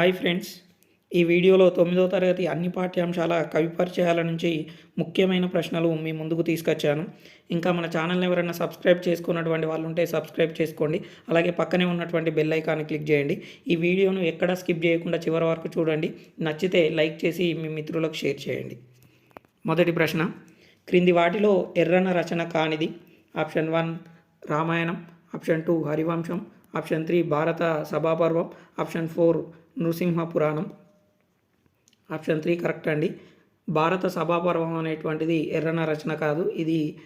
Hi friends. ఈ వీడియోలో తొమ్మిదో తరగతి అన్ని పాఠ్యాంశాల కవి పరిచయాల నుంచి ముఖ్యమైన ప్రశ్నలు మీ ముందుకు తీసుకొచ్చాను. ఇంకా మన ఛానల్ని ఎవరైనా సబ్స్క్రైబ్ చేసుకున్నటువంటి వాళ్ళు ఉంటే సబ్స్క్రైబ్ చేసుకోండి. అలాగే పక్కనే ఉన్నటువంటి బెల్ ఐకాన్ని క్లిక్ చేయండి. ఈ వీడియోను ఎక్కడా స్కిప్ చేయకుండా చివరి వరకు చూడండి. నచ్చితే లైక్ చేసి మీ మిత్రులకు షేర్ చేయండి. మొదటి ప్రశ్న. క్రింది వాటిలో ఎర్రన రచన కానిది. Option one Ramayanam option two Harivamsam option three Bharata Sabhaparvam option four Nrusimha పురాణం. ఆప్షన్ త్రీ కరెక్ట్ అండి. భారత సభాపర్వం అనేటువంటిది ఎర్రన రచన కాదు ఇది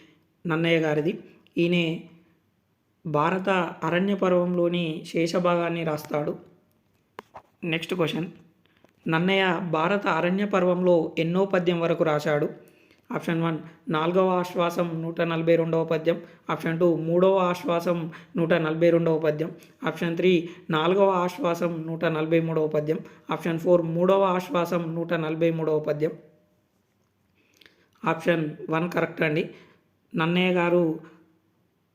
నన్నయ్య గారిది. ఈయన భారత అరణ్య పర్వంలోని శేషభాగాన్ని రాస్తాడు. Next question. నన్నయ్య భారత అరణ్య పర్వంలో ఎన్నో పద్యం వరకు రాశాడు? ఆప్షన్ వన్ నాలుగవ ఆశ్వాసం నూట నలభై రెండవ పద్యం. ఆప్షన్ టూ మూడవ ఆశ్వాసం నూట నలభై రెండవ పద్యం. ఆప్షన్ త్రీ నాలుగవ ఆశ్వాసం నూట నలభై మూడవ పద్యం. ఆప్షన్ ఫోర్ మూడవ ఆశ్వాసం నూట నలభై మూడవ పద్యం. ఆప్షన్ వన్ కరెక్ట్ అండి. నన్నయ్య గారు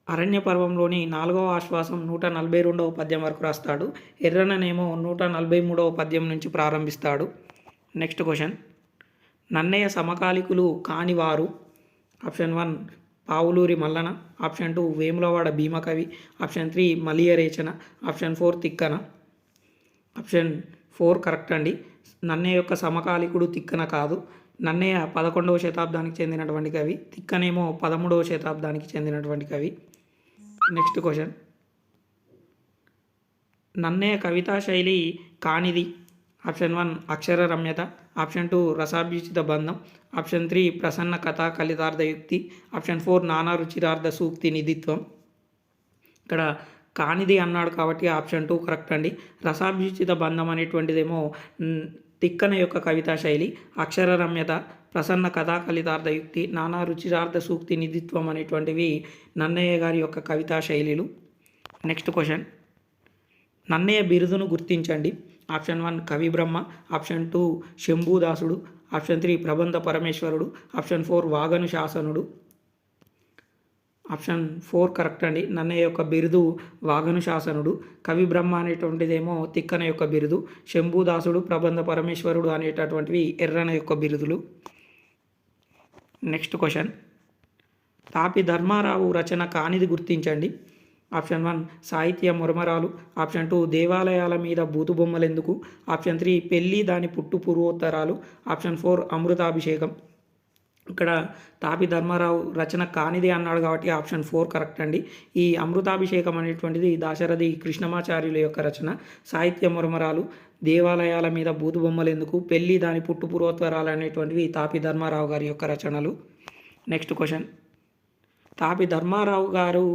అరణ్య పర్వంలోని నాలుగవ ఆశ్వాసం నూట నలభై రెండవ పద్యం వరకు రాస్తాడు. ఎర్రననేమో నూట నలభై మూడవ పద్యం నుంచి ప్రారంభిస్తాడు. Next question. నన్నయ్య సమకాలికులు కానివారు. Option one Pavuluri Mallana. Option two Vemulawada Bhimakavi. Option three Maliyarechana. Option four Tikkana. Option four correct అండి. నన్నయ్య యొక్క సమకాలికుడు తిక్కన కాదు. నన్నయ్య పదకొండవ శతాబ్దానికి చెందినటువంటి కవి. తిక్కనేమో పదమూడవ శతాబ్దానికి చెందినటువంటి కవి. Next question. నన్నయ్య కవితా శైలి కానిది. ఆప్షన్ వన్ అక్షర రమ్యత ఆప్షన్ టూ రసాభ్యుచిత బంధం ఆప్షన్ త్రీ ప్రసన్న కథా కలితార్థ యుక్తి ఆప్షన్ ఫోర్ నానా రుచిరార్థ సూక్తి నిధిత్వం. ఇక్కడ కానిది అన్నాడు కాబట్టి ఆప్షన్ టూ కరెక్ట్ అండి. రసాభ్యుచిత బంధం అనేటువంటిదేమో తిక్కన యొక్క కవితా శైలి అక్షర రమ్యత ప్రసన్న కథా కలితార్థ యుక్తి నానా రుచిరార్థ సూక్తి నిధిత్వం అనేటువంటివి నన్నయ్య గారి యొక్క కవితా శైలిలు. Next question. నన్నయ్య బిరుదును గుర్తించండి. Option one Kavi Brahma option two Shambhudasudu option three Prabandha Parameshwarudu option four Vaganu Shasanudu. Option four correct అండి. నన్నయ్య యొక్క బిరుదు వాగను శాసనుడు. కవి బ్రహ్మ అనేటువంటిదేమో తిక్కన యొక్క బిరుదు శంభూదాసుడు ప్రబంధ పరమేశ్వరుడు అనేటటువంటివి ఎర్రన యొక్క బిరుదులు. Next question. తాపి ధర్మారావు రచన కానిది గుర్తించండి. ఆప్షన్ వన్ సాహిత్య మురమరాలు. ఆప్షన్ టూ దేవాలయాల మీద బూతు బొమ్మలెందుకు ఆప్షన్ త్రీ పెళ్ళి దాని పుట్టు పూర్వోత్తరాలు. Option four Amrutabhishekam. ఇక్కడ తాపి ధర్మారావు రచన కానిది అన్నాడు కాబట్టి ఆప్షన్ ఫోర్ కరెక్ట్ అండి. ఈ అమృతాభిషేకం అనేటువంటిది దాశరథి కృష్ణమాచార్యుల యొక్క రచన. సాహిత్య మురమరాలు దేవాలయాల మీద బూతు బొమ్మలు ఎందుకు పెళ్ళి దాని పుట్టు పూర్వోత్తరాలు అనేటువంటివి తాపి ధర్మారావు గారి యొక్క రచనలు. Next question. తాపి ధర్మారావు గారు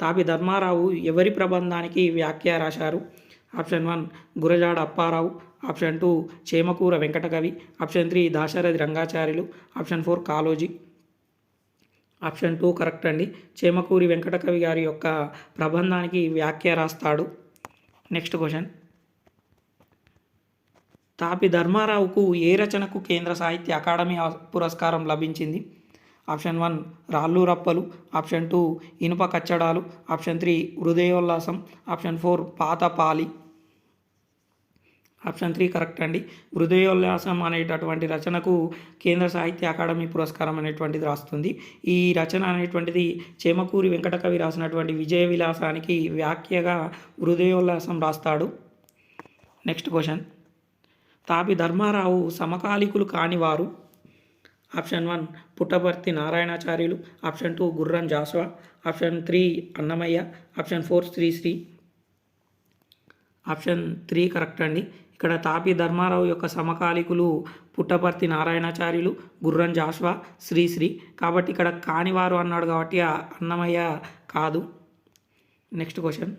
తాపి ధర్మారావు ఎవరి ప్రబంధానికి వ్యాఖ్య రాశారు? Option one Gurajada Apparao. Option two Chemakura Venkatakavi. Option three Dasarathi Rangacharyulu. Option four Kaloji option two correct అండి. చేమకూరి వెంకటకవి గారి యొక్క ప్రబంధానికి వ్యాఖ్య రాస్తాడు. Next question. తాపి ధర్మారావుకు ఏ రచనకు కేంద్ర సాహిత్య అకాడమీ పురస్కారం లభించింది? ఆప్షన్ వన్ రాళ్ళు రప్పలు option two Inupa Kachchadalu option three Hrudayollasam option four Pata Pali. Option three correct అండి. హృదయోల్లాసం అనేటటువంటి రచనకు కేంద్ర సాహిత్య అకాడమీ పురస్కారం అనేటువంటిది రాస్తుంది. ఈ రచన అనేటువంటిది చేమకూరి వెంకటకవి రాసినటువంటి విజయ విలాసానికి వ్యాఖ్యగా హృదయోల్లాసం రాస్తాడు. Next question. తాపి ధర్మారావు సమకాలికులు కానివారు option one Puttaparthi Narayanacharyulu option two Gurram Jashuva option three Annamayya option four Sri Sri. Option three correct అండి. ఇక్కడ తాపి ధర్మారావు యొక్క సమకాలికులు పుట్టపర్తి నారాయణాచార్యులు గుర్రం జాస్వా శ్రీశ్రీ. కాబట్టి ఇక్కడ కానివారు అన్నాడు కాబట్టి ఆ అన్నమయ్య కాదు. Next question.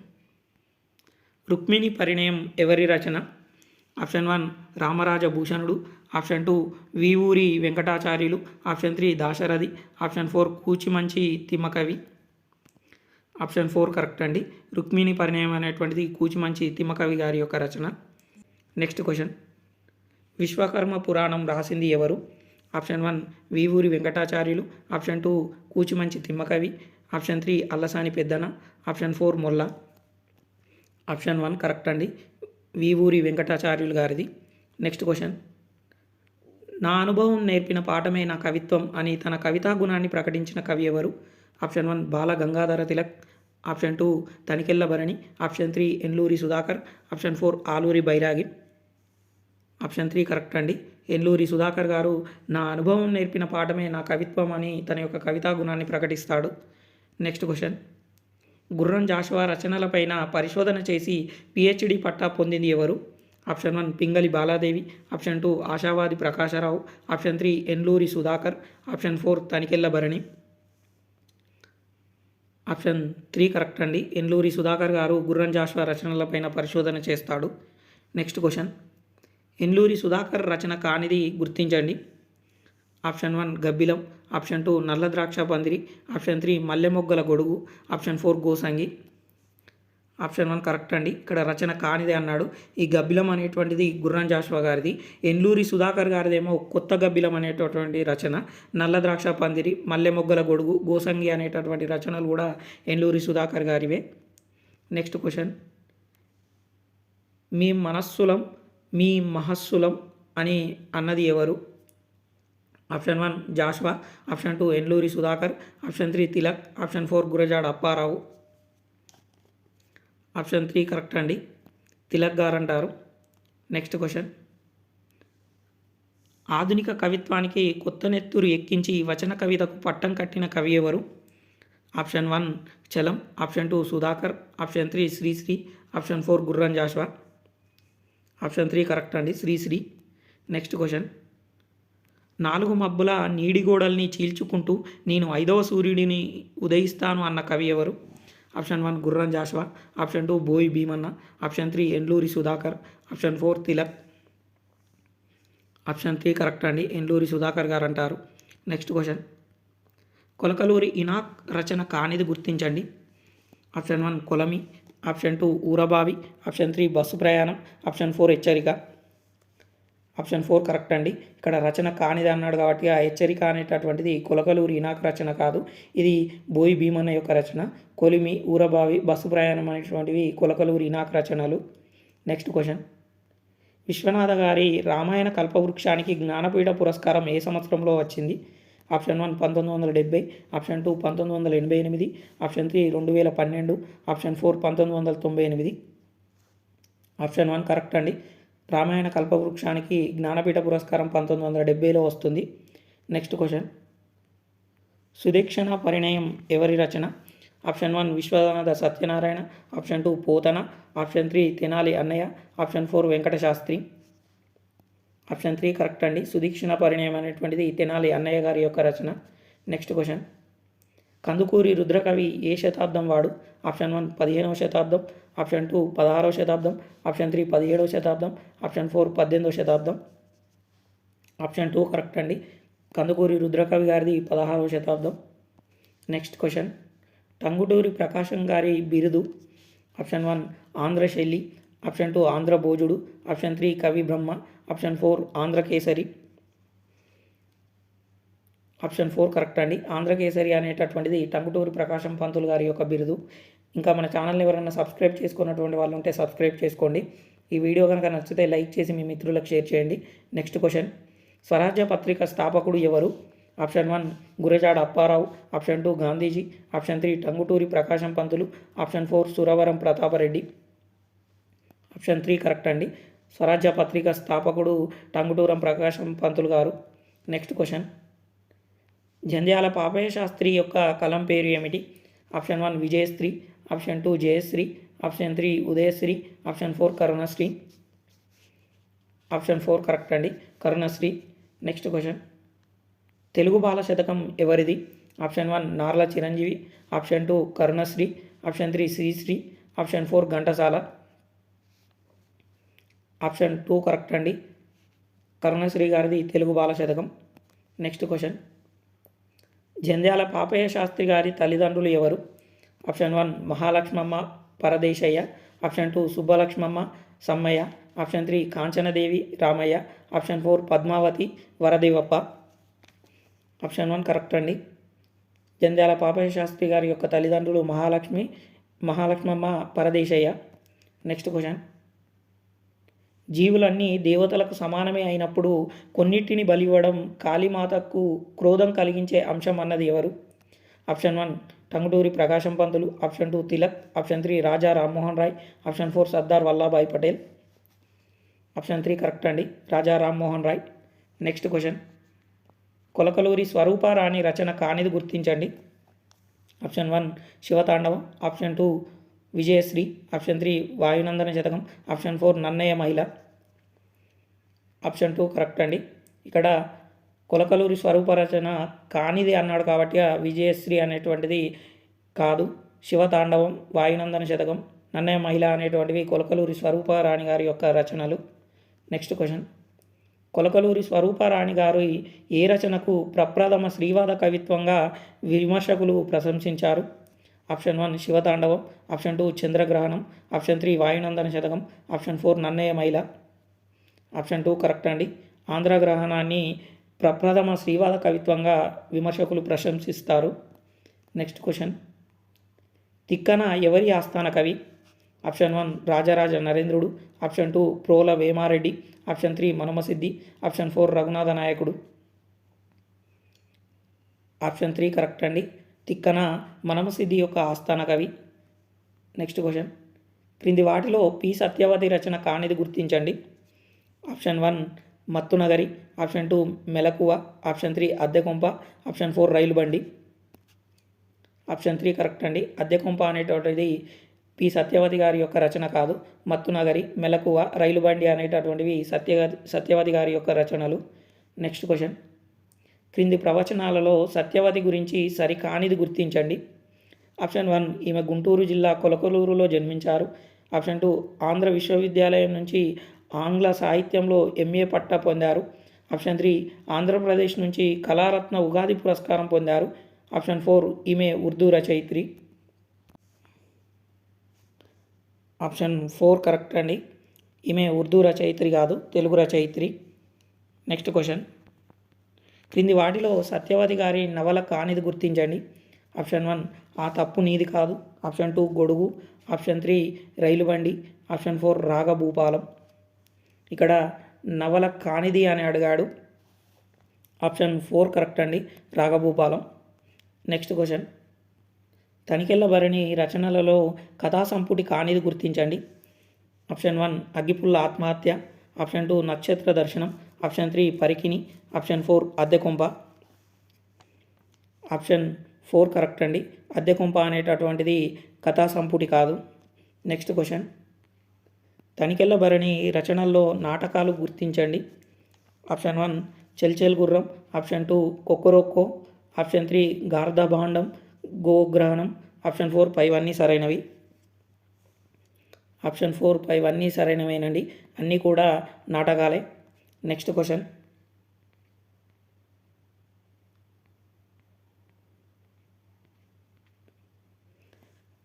రుక్మిణి పరిణయం ఎవరి రచన? Option one Ramaraja Bhushanudu option two Vivuri Venkatacharyulu option three Dasarathi option four Kuchimanchi Timmakavi. Option four correct అండి. రుక్మిణి పరిణయం అనేటువంటిది కూచిమంచి తిమ్మకవి గారి యొక్క రచన. Next question. విశ్వకర్మ పురాణం రాసింది ఎవరు? Option one Vivuri Venkatacharyulu option two Kuchimanchi Timmakavi option three Allasani Peddana option four Molla option one correct అండి. వీవూరి వెంకటాచార్యులు గారిది. Next question నా అనుభవం నేర్పిన పాఠమే నా కవిత్వం అని తన కవితా గుణాన్ని ప్రకటించిన కవి ఎవరు? Option one Bala Gangadhara Tilak. Option two Tanikella Bharani. Option three Enluri Sudhakar. Option four Aluri Bairagi. Option three correct అండి. ఎన్లూరి సుధాకర్ గారు నా అనుభవం నేర్పిన పాఠమే నా కవిత్వం అని తన యొక్క కవితా గుణాన్ని ప్రకటిస్తాడు. నెక్స్ట్ క్వశ్చన్ గుర్రం జాషువా రచనలపైన పరిశోధన చేసి పిహెచ్డి పట్టా పొందింది ఎవరు? Option one Pingali Baladevi option two ఆశావాది Prakasarao option three ఎన్లూరి Sudhakar option four Tanikella Bharani. Option three correct అండి. ఎన్లూరి సుధాకర్ గారు గుర్రం జాషువా రచనలపైన పరిశోధన చేస్తాడు. Next question. ఎన్లూరి సుధాకర్ రచన కానిది గుర్తించండి. ఆప్షన్ వన్ గబ్బిలం ఆప్షన్ టూ నల్ల ద్రాక్ష పందిరి. ఆప్షన్ త్రీ మల్లెమొగ్గల గొడుగు. Option four Gosangi. Option one correct అండి. ఇక్కడ రచన కానిదే అన్నాడు. ఈ గబ్బిలం అనేటువంటిది గుర్రం జాషువా గారిది. ఎన్లూరి సుధాకర్ గారిదేమో కొత్త గబ్బిలం అనేటటువంటి రచన. నల్ల ద్రాక్ష పందిరి మల్లె మొగ్గల గొడుగు గోసంగి అనేటటువంటి రచనలు కూడా ఎన్లూరి సుధాకర్ గారివే. Next question. మీ మనస్సులం మీ మహస్సులం అని అన్నది ఎవరు? Option one Jashuva option two Enluri Sudhakar option three Tilak option four Gurajada Apparao. Option three correct అండి. తిలక్ గారు అంటారు నెక్స్ట్ క్వశ్చన్. ఆధునిక కవిత్వానికి కొత్త నెత్తురు ఎక్కించి వచన కవితకు పట్టం కట్టిన కవి ఎవరు? Option one Chalam option two Sudhakar option three Sri Sri option four Gurram Jashuva. Option three correct అండి శ్రీశ్రీ. Next question. నాలుగు మబ్బుల నీడి గోడల్ని చీల్చుకుంటూ నేను ఐదవ సూర్యుడిని ఉదయిస్తాను అన్న కవి ఎవరు? ఆప్షన్ వన్ గుర్రం Jashuva. Option two Boyi Bhimanna. Option three Endluri Sudhakar. Option four Tilak. Option three correct అండి. ఎండ్లూరి సుధాకర్ గారు అంటారు నెక్స్ట్ క్వశ్చన్. కొలకలూరి ఇనాక్ రచన కానిది గుర్తించండి. Option one Kolimi. Option two Urabavi. Option three bus Prayanam. Option four Hechcharika. Option four correct అండి. ఇక్కడ రచన కానిది అన్నాడు కాబట్టి ఆ హెచ్చరిక అనేటటువంటిది కులకలూరి ఇనాక రచన కాదు. ఇది బోయి భీమన్న యొక్క రచన. కొలిమి ఊరబావి బస్సు ప్రయాణం అనేటువంటివి కులకలూరి ఇనాక రచనలు. Next question. విశ్వనాథ గారి రామాయణ కల్పవృక్షానికి జ్ఞానపీఠ పురస్కారం ఏ సంవత్సరంలో వచ్చింది? ఆప్షన్ వన్ పంతొమ్మిది వందల డెబ్బై ఆప్షన్ టూ పంతొమ్మిది వందల ఎనభై ఎనిమిది ఆప్షన్ త్రీ రెండు వేల పన్నెండు ఆప్షన్ ఫోర్ పంతొమ్మిది వందల తొంభై ఎనిమిది. ఆప్షన్ వన్ కరెక్ట్ అండి. రామాయణ కల్పవృక్షానికి జ్ఞానపీఠ పురస్కారం పంతొమ్మిది వందల డెబ్బైలో వస్తుంది. Next question. సుదీక్షణ పరిణయం ఎవరి రచన? Option one Vishwanatha Satyanarayana option two Potana option three Tenali Annayya option four Venkata Sastri option three correct అండి. సుదీక్షణ పరిణయం అనేటువంటిది తెనాలి అన్నయ్య గారి యొక్క రచన. Next question. కందుకూరి రుద్రకవి ఏ శతాబ్దం వాడు? ఆప్షన్ వన్ పదిహేనవ శతాబ్దం ఆప్షన్ టూ పదహారవ శతాబ్దం ఆప్షన్ త్రీ పదిహేడవ శతాబ్దం ఆప్షన్ ఫోర్ పద్దెనిమిదవ శతాబ్దం. ఆప్షన్ టూ కరెక్ట్ అండి. కందుకూరి రుద్రకవి గారిది పదహారవ శతాబ్దం. Next question. టంగుటూరి ప్రకాశం గారి బిరుదు ఆప్షన్ వన్ ఆంధ్ర శైలి option two Andhra Bhojudu option three Kavi Brahma option four Andhrakesari option four correct అండి. ఆంధ్రకేసరి అనేటటువంటిది టంగుటూరి ప్రకాశం పంతులు గారి యొక్క బిరుదు. ఇంకా మన ఛానల్ని ఎవరైనా సబ్స్క్రైబ్ చేసుకున్నటువంటి వాళ్ళు ఉంటే సబ్స్క్రైబ్ చేసుకోండి. ఈ వీడియో కనుక నచ్చితే లైక్ చేసి మీ మిత్రులకు షేర్ చేయండి. Next question. స్వరాజ్య పత్రిక స్థాపకుడు ఎవరు? Option one Gurajada Apparao option two Gandhiji option three Tanguturi Prakasam Pantulu option four Suravaram Pratapareddy. Option three correct అండి. స్వరాజ్య పత్రిక స్థాపకుడు టంగుటూరం ప్రకాశం పంతులు గారు. Next question. జంధ్యాల పాపయ్య శాస్త్రి యొక్క కలం పేరు ఏమిటి? Option one Vijayasri option two Jayasri option three Udayasri option four Karunasri. Option four correct అండి Karunasri. Next question. Telugu Bala Satakam ఎవరిది? Option one Narla Chiranjeevi option two Karunasri option three Sri Sri option four Ghantasala. Option two correct అండి కరుణశ్రీ గారిది తెలుగు బాల శతకం. Next question. Jandhyala Papayya Sastri గారి తల్లిదండ్రులు ఎవరు? Option one Mahalakshmamma Paradesayya. Option two Subbalakshmamma Sammayya. Option three Kanchanadevi Ramayya. Option four Padmavati Varadevappa. Option one correct అండి. జంధ్యాల పాపయ్య శాస్త్రి గారి యొక్క తల్లిదండ్రులు మహాలక్ష్మి మహాలక్ష్మమ్మ పరదేశయ్య. Next question. జీవులన్నీ దేవతలకు సమానమే అయినప్పుడు కొన్నిటిని బలివ్వడం కాళీమాతకు క్రోధం కలిగించే అంశం అన్నది ఎవరు? Option one Tanguturi Prakasam Pantulu option two Tilak option three Raja Rammohan Roy option four Sardar Vallabhbhai Patel. Option three correct అండి రాజా రామ్మోహన్ రాయ్. Next question. కొలకలూరి స్వరూపారాణి రచన కానిది గుర్తించండి. Option one Sivatandavam option two Vijayasri option three Vayunandana Satakam option four Nannaya మహిళ. Option two correct అండి. ఇక్కడ కొలకలూరి స్వరూప రచన కానిది అన్నాడు కాబట్టి ఆ విజయశ్రీ అనేటువంటిది కాదు. శివతాండవం వాయునందన శతకం నన్నయ్య మహిళ అనేటువంటివి కొలకలూరి స్వరూపారాణి గారి యొక్క రచనలు. Next question. కొలకలూరి స్వరూపారాణి గారు ఏ రచనకు ప్రప్రథమ శ్రీవాద కవిత్వంగా విమర్శకులు ప్రశంసించారు? Option one Sivatandavam option two Chandragrahanam option three Vayunandana Satakam option four Nannaya మహిళ. ఆప్షన్ టూ కరెక్ట్ అండి. ఆంధ్రగ్రహణాన్ని ప్రప్రథమ శ్రీవాద కవిత్వంగా విమర్శకులు ప్రశంసిస్తారు. Next question. తిక్కన ఎవరి ఆస్థాన కవి? Option one Rajaraja Narendrudu. Option two Prola Vemareddy. Option three Manumasiddhi. Option four Raghunatha Nayakudu. Option three correct అండి. తిక్కన మనమసిద్ధి యొక్క ఆస్థాన కవి. Next question. క్రింది వాటిలో పి సత్యవతి రచన కానిది గుర్తించండి. Option one Mattunagari option two Melakuva option three Addekompa option four rail బండి. ఆప్షన్ త్రీ కరెక్ట్ అండి. అద్దెకొంప అనేటటువంటిది పి. సత్యవతి గారి యొక్క రచన కాదు. మత్తునగరి మెలకువ రైలు బండి అనేటటువంటివి సత్య సత్యవతి గారి యొక్క రచనలు. Next question. క్రింది ప్రవచనాలలో సత్యవతి గురించి సరికానిది గుర్తించండి. ఆప్షన్ వన్ ఈమె గుంటూరు జిల్లా కొలకలూరులో జన్మించారు. ఆప్షన్ టూ ఆంధ్ర విశ్వవిద్యాలయం నుంచి ఆంగ్ల సాహిత్యంలో ఎంఏ పట్టా పొందారు. ఆప్షన్ త్రీ ఆంధ్రప్రదేశ్ నుంచి కళారత్న ఉగాది పురస్కారం పొందారు. ఆప్షన్ ఫోర్ ఈమె ఉర్దూ రచయిత్రి. ఆప్షన్ ఫోర్ కరెక్ట్ అండి. ఈమె ఉర్దూ రచయిత్రి కాదు తెలుగు రచయిత్రి. నెక్స్ట్ క్వశ్చన్ క్రింది వాటిలో సత్యవతి గారి నవల కానిది గుర్తించండి. ఆప్షన్ వన్ ఆ తప్పు నీది కాదు. Option two Godugu. Option three rail బండి ఆప్షన్ ఫోర్ రాగభూపాలం. ఇక్కడ నవల కానిది అని అడిగాడు. ఆప్షన్ ఫోర్ కరెక్ట్ అండి. Ragabhupalam next question. Tanikella Bharani రచనలలో కథా సంపుటి కానిది గుర్తించండి. ఆప్షన్ వన్ అగ్గిపుల్ల ఆత్మహత్య. Option two Nakshatra Darshanam. Option three Parikini option four Addekompa option four correct అండి. అద్దెకొంప అనేటటువంటిది కథా సంపుటి కాదు. Next question. తనికెళ్ళ భరణి రచనల్లో నాటకాలు గుర్తించండి. ఆప్షన్ వన్ చెల్చెల్ గుర్రం. Option two కొక్కరొక్కో. Option three గార్ధ భాండం గోగ్రహణం. Option four పైవన్నీ సరైనవి. ఆప్షన్ ఫోర్ పైవన్నీ సరైనవేనండి. అన్నీ కూడా నాటకాలే. Next question.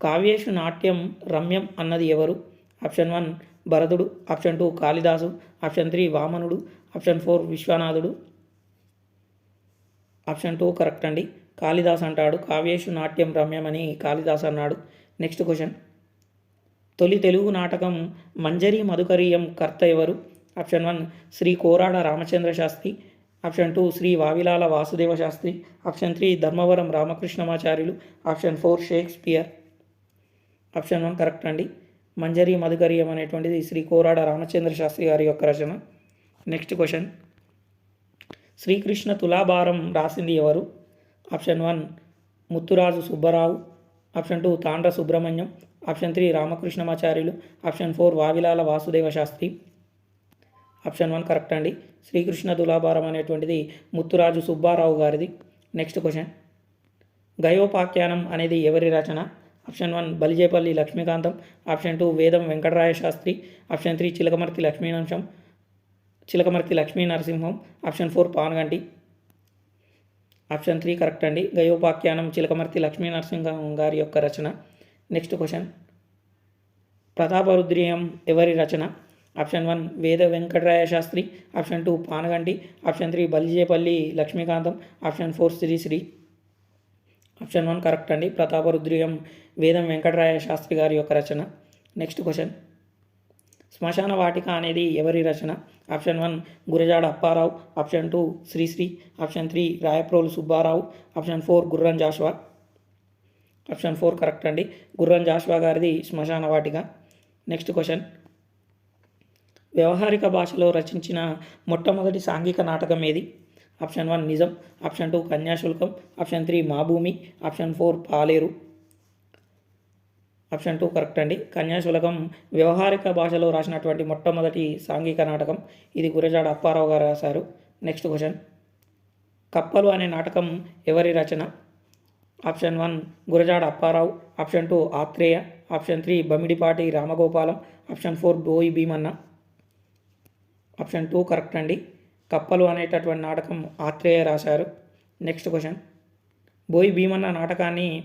కావ్యేషు నాట్యం రమ్యం అన్నది ఎవరు? Option one Bharatudu option two Kalidasu option three Vamanudu option four Vishwanathudu. Option two correct అండి. కాళిదాస్ అంటాడు కావ్యేషు నాట్యం రమ్యమని కాళిదాస్ అన్నాడు. Next question. తొలి తెలుగు నాటకం మంజరి మధుకరీయం కర్త ఎవరు? Option one Sri Korada Ramachandra Sastri. Option two Sri Vavilala Vasudeva Sastri. Option three Dharmavaram Ramakrishnamacharyulu. Option four Shakespeare. Option one correct అండి. మంజరి మధుకరియం అనేటువంటిది శ్రీ కోరాడ రామచంద్ర శాస్త్రి గారి యొక్క రచన. నెక్స్ట్ క్వశ్చన్ శ్రీకృష్ణ తులాభారం రాసింది ఎవరు? Option one Mutturaju Subbarao. Option two Tandra Subrahmanyam. Option three Ramakrishnamacharyulu. Option four Vavilala Vasudeva Sastri. Option one correct అండి. శ్రీకృష్ణ తులాభారం అనేటువంటిది ముత్తురాజు సుబ్బారావు గారిది. నెక్స్ట్ క్వశ్చన్ గయోపాఖ్యానం అనేది ఎవరి రచన? Option one Balijepalli Lakshmikantam option two Vedam Venkataraya Sastri option three Chilakamarti Lakshminamsam Chilakamarti Lakshmi Narasimham option four Panuganti. Option three correct అండి. గయోపాఖ్యానం చిలకమర్తి లక్ష్మీ నరసింహం గారి యొక్క రచన. Next question. ప్రతాపరుద్రియం ఎవరి రచన? Option one Veda Venkataraya Sastri option two Panuganti option three Balijepalli Lakshmikantam option four Sri Sri option one correct అండి. ప్రతాపరుద్రియం వేదం వెంకటరాయ శాస్త్రి గారి యొక్క రచన. Next question. శ్మశాన వాటిక అనేది ఎవరి రచన? Option one Gurajada Apparao. Option two Sri Sri. Option three Rayaprolu Subbarao. Option four Gurram Jashuva. Option four correct అండి. గుర్రం జాషువా గారిది శ్మశాన వాటిక. Next question. వ్యవహారిక భాషలో రచించిన మొట్టమొదటి సాంఘిక నాటకం ఏది? Option one Nijam option two Kanyasulkam option three Maabhoomi option four Paleru. Option two correct అండి. కన్యాశులకం వ్యవహారిక భాషలో రాసినటువంటి మొట్టమొదటి సాంఘిక నాటకం. ఇది గురజాడ అప్పారావు గారు రాశారు. Next question. కప్పలు అనే నాటకం ఎవరి రచన? Option one Gurajada Apparao option two Atreya option three Bamidipati Ramagopalam option four Boyi Bhimanna. Option two correct అండి. కప్పలు అనేటటువంటి నాటకం ఆత్రేయ రాశారు. నెక్స్ట్ క్వశ్చన్ బోయి భీమన్న నాటకాన్ని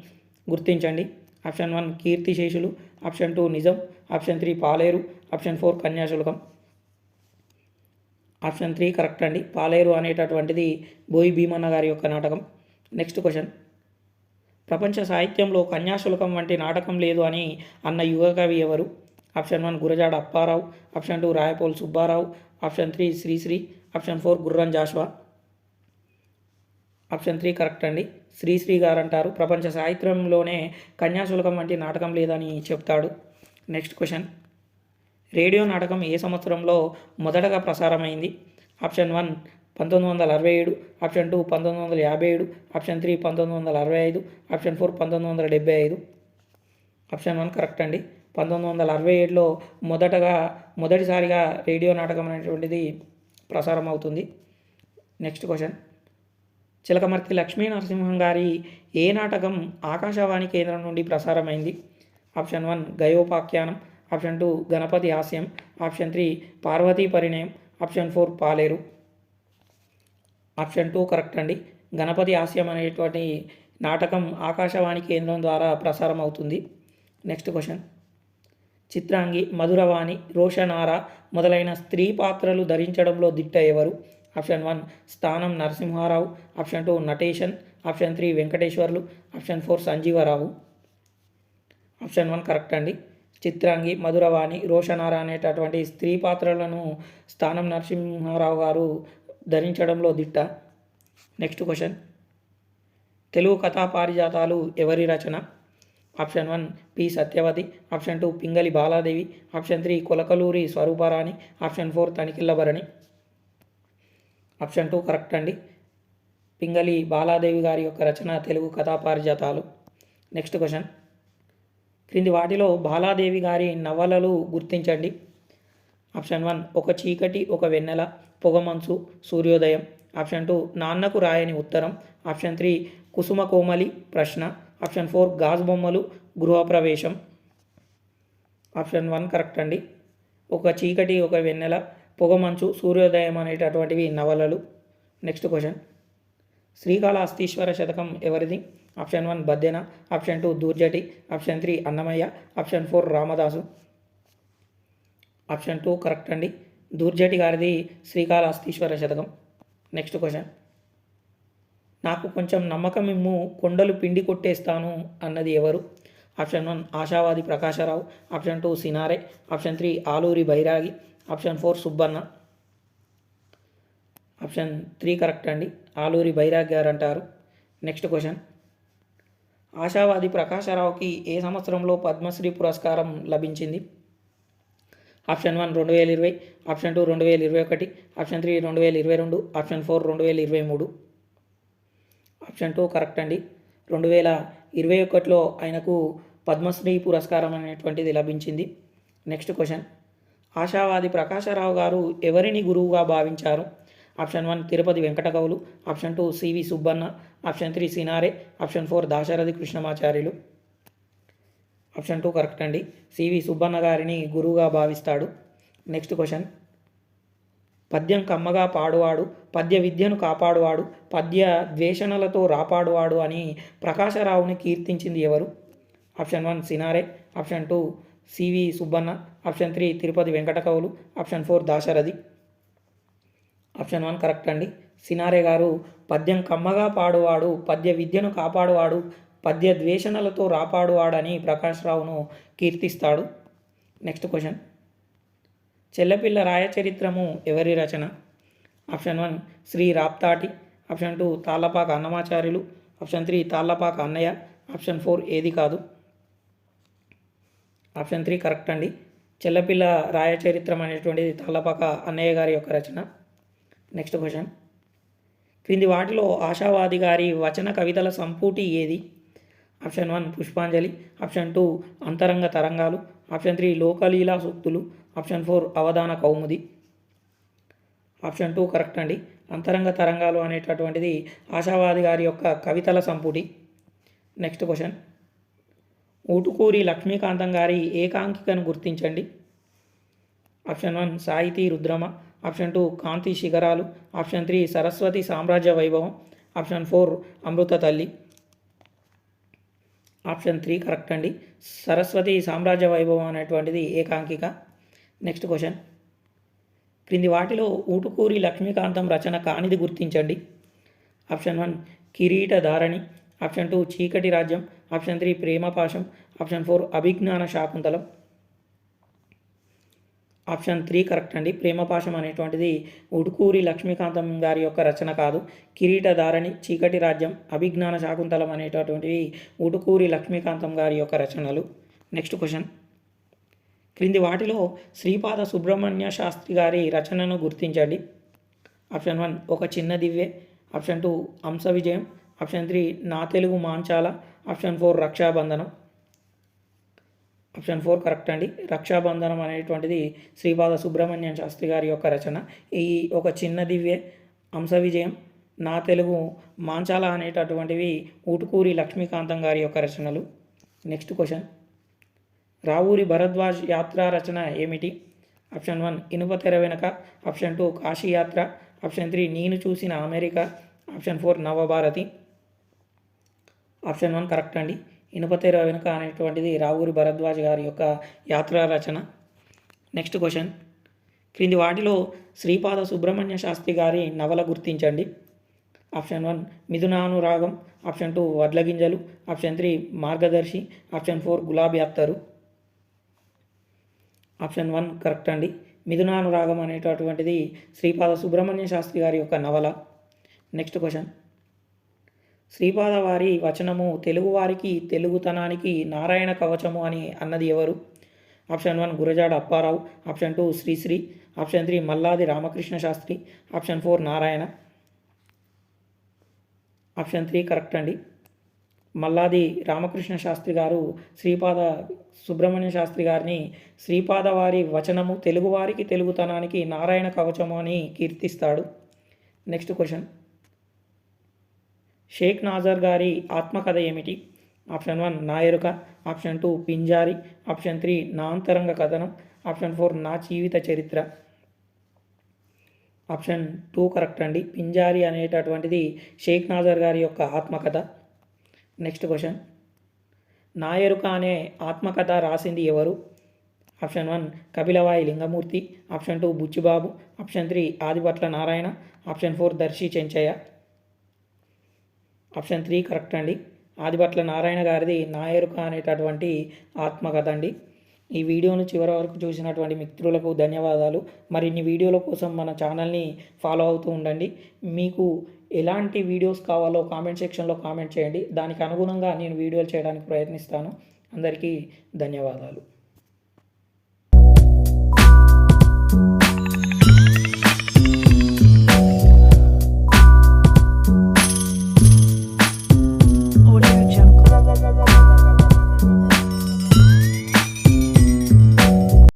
గుర్తించండి. Option one Keertiseshulu option two Nijam. Option three Paleru. Option four Kanyasulkam. Option three correct అండి. పాలేరు అనేటటువంటిది బోయి భీమన్న గారి యొక్క నాటకం. నెక్స్ట్ క్వశ్చన్ ప్రపంచ సాహిత్యంలో కన్యాశుల్కం వంటి నాటకం లేదు అని అన్న యుగకవి ఎవరు? Option one Gurajada Apparao. Option two Rayapol Subbarao. Option three Sri Sri. Option four Gurram Jashuva. Option three correct అండి. శ్రీశ్రీ గారు అంటారు ప్రపంచ సాహిత్యంలోనే కన్యాశుల్కం వంటి నాటకం లేదని చెప్తాడు. Next question. రేడియో నాటకం ఏ సంవత్సరంలో మొదటగా ప్రసారమైంది? ఆప్షన్ వన్ పంతొమ్మిది వందల అరవై ఏడు ఆప్షన్ టూ పంతొమ్మిది వందల యాభై ఏడు ఆప్షన్ త్రీ పంతొమ్మిది వందల అరవై ఐదు ఆప్షన్ ఫోర్ పంతొమ్మిది వందల డెబ్బై ఐదు. ఆప్షన్ వన్ కరెక్ట్ అండి. పంతొమ్మిది వందల అరవై ఏడులో మొదటగా మొదటిసారిగా రేడియో నాటకం అనేటువంటిది ప్రసారం అవుతుంది నెక్స్ట్ క్వశ్చన్. చిలకమర్తి లక్ష్మీ నరసింహం గారి ఏ నాటకం ఆకాశవాణి కేంద్రం నుండి ప్రసారమైంది? Option one Gayopakhyanam. Option two Ganapathi Hasyam. Option three Parvathi Parinayam. Option four Paleru. Option two correct అండి. గణపతి హాస్యం అనేటువంటి నాటకం ఆకాశవాణి కేంద్రం ద్వారా ప్రసారం అవుతుంది నెక్స్ట్ క్వశ్చన్. చిత్రాంగి మధురవాణి రోషనార మొదలైన స్త్రీ పాత్రలు ధరించడంలో దిట్ట ఎవరు? Option one Sthanam Narasimharao. Option two Natesan option three Venkateswarlu. Option four Sanjeevarao. Option one correct అండి. చిత్రాంగి మధురవాణి రోషనార అనేటటువంటి స్త్రీ పాత్రలను స్థానం నరసింహారావు గారు ధరించడంలో దిట్ట. Next question. తెలుగు కథా పారిజాతాలు ఎవరి రచన? Option one P Satyavathi option two Pingali Baladevi option three Kolakaluri Swarooparani option four Tanikellabharani option two correct అండి. పింగళి బాలాదేవి గారి యొక్క రచన తెలుగు కథాపారిజాతాలు. Next question. క్రింది వాటిలో బాలాదేవి గారి నవలలు గుర్తించండి. ఆప్షన్ వన్ ఒక చీకటి ఒక వెన్నెల పొగమంచు సూర్యోదయం. ఆప్షన్ టూ నాన్నకు రాయని ఉత్తరం. ఆప్షన్ త్రీ కుసుమ కోమలి ప్రశ్న. ఆప్షన్ ఫోర్ గాజు బొమ్మలు గృహప్రవేశం. ఆప్షన్ వన్ కరెక్ట్ అండి. ఒక చీకటి ఒక వెన్నెల పొగమంచు సూర్యోదయం అనేటటువంటివి నవలలు. Next question. శ్రీకాళహస్తీశ్వర శతకం ఎవరిది? Option one Baddena option two Dhurjati option three Annamayya option four Ramadasu. Option two correct అండి. దూర్జటి గారిది శ్రీకాళహస్తీశ్వర శతకం. Next question. నాకు కొంచెం నమ్మకం ఇమ్ము కొండలు పిండి కొట్టేస్తాను అన్నది ఎవరు? Option one Ashavadi Prakasarao option two Cinare option three Aluri Bairagi option four Subbanna. Option three correct అండి ఆలూరి బైరాగ్ గారు అంటారు నెక్స్ట్ క్వశ్చన్. ఆశావాది ప్రకాశరావుకి ఏ సంవత్సరంలో పద్మశ్రీ పురస్కారం లభించింది? ఆప్షన్ వన్ రెండు వేల ఇరవై ఆప్షన్ టూ రెండు వేల ఇరవై ఒకటి ఆప్షన్ త్రీ రెండు వేల ఇరవై రెండు ఆప్షన్ ఫోర్ రెండు వేల ఇరవై మూడు. ఆప్షన్ టూ కరెక్ట్ అండి. రెండు వేల ఇరవై ఒకటిలో ఆయనకు పద్మశ్రీ పురస్కారం అనేటువంటిది లభించింది. Next question. ఆశావాది ప్రకాశరావు గారు ఎవరిని గురువుగా భావించారు? Option one Tirupathi Venkatakavulu option two C V Subbanna option three Cinare option four Dasarathi Krishnamacharyulu. Option two correct అండి. సివి సుబ్బన్న గారిని గురువుగా భావిస్తాడు. Next question. పద్యం కమ్మగా పాడువాడు పద్య విద్యను కాపాడువాడు పద్య ద్వేషణలతో రాపాడువాడు అని ప్రకాశరావుని కీర్తించింది ఎవరు? Option one Cinare option two C V Subbanna option three Tirupathi Venkatakavulu option four Dasarathi. Option one correct అండి. సినారే గారు పద్యం కమ్మగా పాడువాడు పద్య విద్యను కాపాడువాడు పద్య ద్వేషణలతో రాపాడువాడని ప్రకాశరావును కీర్తిస్తాడు. Next question. చెల్లపిల్ల రాయచరిత్రము ఎవరి రచన? Option one Sri Raptati. Option two Tallapaka Annamacharyulu. Option three Tallapaka Annayya. Option four ఏది కాదు. ఆప్షన్ త్రీ కరెక్ట్ అండి. చెల్లపిల్ల రాయచరిత్రం అనేటువంటిది తాళ్ళపాక అన్నయ్య గారి యొక్క రచన. Next question. క్రింది వాటిలో ఆశావాది గారి వచన కవితల సంపుటి ఏది? Option one Pushpanjali option two Antaranga Tarangalu option three లోకలీలా సూక్తులు ఆప్షన్ ఫోర్ అవధాన కౌముది. ఆప్షన్ టూ కరెక్ట్ అండి. అంతరంగ తరంగాలు అనేటటువంటిది ఆశావాది గారి యొక్క కవితల సంపుటి. Next question. ఊటుకూరి లక్ష్మీకాంతం గారి ఏకాంకికను గుర్తించండి. ఆప్షన్ వన్ సాహితీ రుద్రమ ఆప్షన్ టూ కాంతి శిఖరాలు ఆప్షన్ త్రీ సరస్వతి సామ్రాజ్య వైభవం ఆప్షన్ ఫోర్ అమృత తల్లి. ఆప్షన్ త్రీ కరెక్ట్ అండి. సరస్వతి సామ్రాజ్య వైభవం అనేటువంటిది ఏకాంకిక. Next question. క్రింది వాటిలో ఊటుకూరి లక్ష్మీకాంతం రచన కానిది గుర్తించండి. Option one Kireeta Dharani. Option two Cheekati Rajyam. Option three Premapasam option four Abhijnana Shakuntalam. Option three correct అండి. ప్రేమపాశం అనేటువంటిది ఉడుకూరి లక్ష్మీకాంతం గారి యొక్క రచన కాదు. కిరీటధారణి చీకటి రాజ్యం అభిజ్ఞాన శాకుంతలం అనేటటువంటివి ఉడుకూరి లక్ష్మీకాంతం గారి యొక్క రచనలు. Next question. క్రింది వాటిలో శ్రీపాద సుబ్రహ్మణ్య శాస్త్రి గారి రచనను గుర్తించండి. ఆప్షన్ వన్ ఒక చిన్న దివ్యే. ఆప్షన్ టూ అంశ విజయం. ఆప్షన్ త్రీ నా Telugu Manchala. Option four Rakshabandhanam. Option four correct అండి. రక్షాబంధనం అనేటువంటిది శ్రీపాద సుబ్రహ్మణ్యం శాస్త్రి గారి యొక్క రచన. ఈ ఒక చిన్న దివ్య అంశ విజయం నా తెలుగు మాంచాల అనేటటువంటివి ఊటుకూరి లక్ష్మీకాంతం గారి యొక్క రచనలు. Next question. రావూరి భరద్వాజ్ యాత్ర రచన ఏమిటి? ఆప్షన్ వన్ ఇనుప తెర వెనక. ఆప్షన్ టూ కాశీ యాత్ర. ఆప్షన్ త్రీ నేను చూసిన America. Option four Navabharathi. Option one correct అండి. ఇనుపతెర వెనుక అనేటువంటిది రావూరి భరద్వాజ్ గారి యొక్క యాత్రా రచన. నెక్స్ట్ క్వశ్చన్ క్రింది వాటిలో శ్రీపాద సుబ్రహ్మణ్య శాస్త్రి గారి నవల గుర్తించండి. Option one Mithunanuragam. Option two Vadla Ginjalu option three Margadarshi. Option four Gulabi Attaru. Option one correct అండి. మిథునానురాగం అనేటటువంటిది శ్రీపాద సుబ్రహ్మణ్య శాస్త్రి గారి యొక్క నవల. నెక్స్ట్ క్వశ్చన్ శ్రీపాద వారి వచనము తెలుగువారికి తెలుగుతనానికి నారాయణ కవచము అని అన్నది ఎవరు? Option one Gurajada Apparao option two Sri Sri option three Malladi Ramakrishna Sastri option four Narayana. Option three correct అండి. మల్లాది రామకృష్ణ శాస్త్రి గారు శ్రీపాద సుబ్రహ్మణ్య శాస్త్రి గారిని శ్రీపాద వారి వచనము తెలుగువారికి తెలుగుతనానికి నారాయణ కవచము అని కీర్తిస్తాడు. Next question. షేక్ నాజర్ గారి ఆత్మకథ ఏమిటి? ఆప్షన్ వన్ నా ఎరుక option two Pinjari. Option three నా అంతరంగ కథనం. ఆప్షన్ ఫోర్ నా జీవిత చరిత్ర. ఆప్షన్ టూ కరెక్ట్ అండి. పింజారి అనేటటువంటిది షేక్ నాజర్ గారి యొక్క ఆత్మకథ. Next question. నా ఎరుక అనే ఆత్మకథ రాసింది ఎవరు? Option one Kapilavai Lingamurthy. Option two Buchibabu. Option three Adipatla Narayana. Option four Darsi Chenchaiah. Option three correct అండి. ఆదిపట్ల నారాయణ గారిది నాయరుక అనేటటువంటి ఆత్మకథ అండి. ఈ వీడియోను చివరి వరకు చూసినటువంటి మిత్రులకు ధన్యవాదాలు. మరిన్ని వీడియోల కోసం మన ఛానల్ని ఫాలో అవుతూ ఉండండి. మీకు ఎలాంటి వీడియోస్ కావాలో కామెంట్ సెక్షన్లో కామెంట్ చేయండి. దానికి అనుగుణంగా నేను వీడియోలు చేయడానికి ప్రయత్నిస్తాను. అందరికీ ధన్యవాదాలు.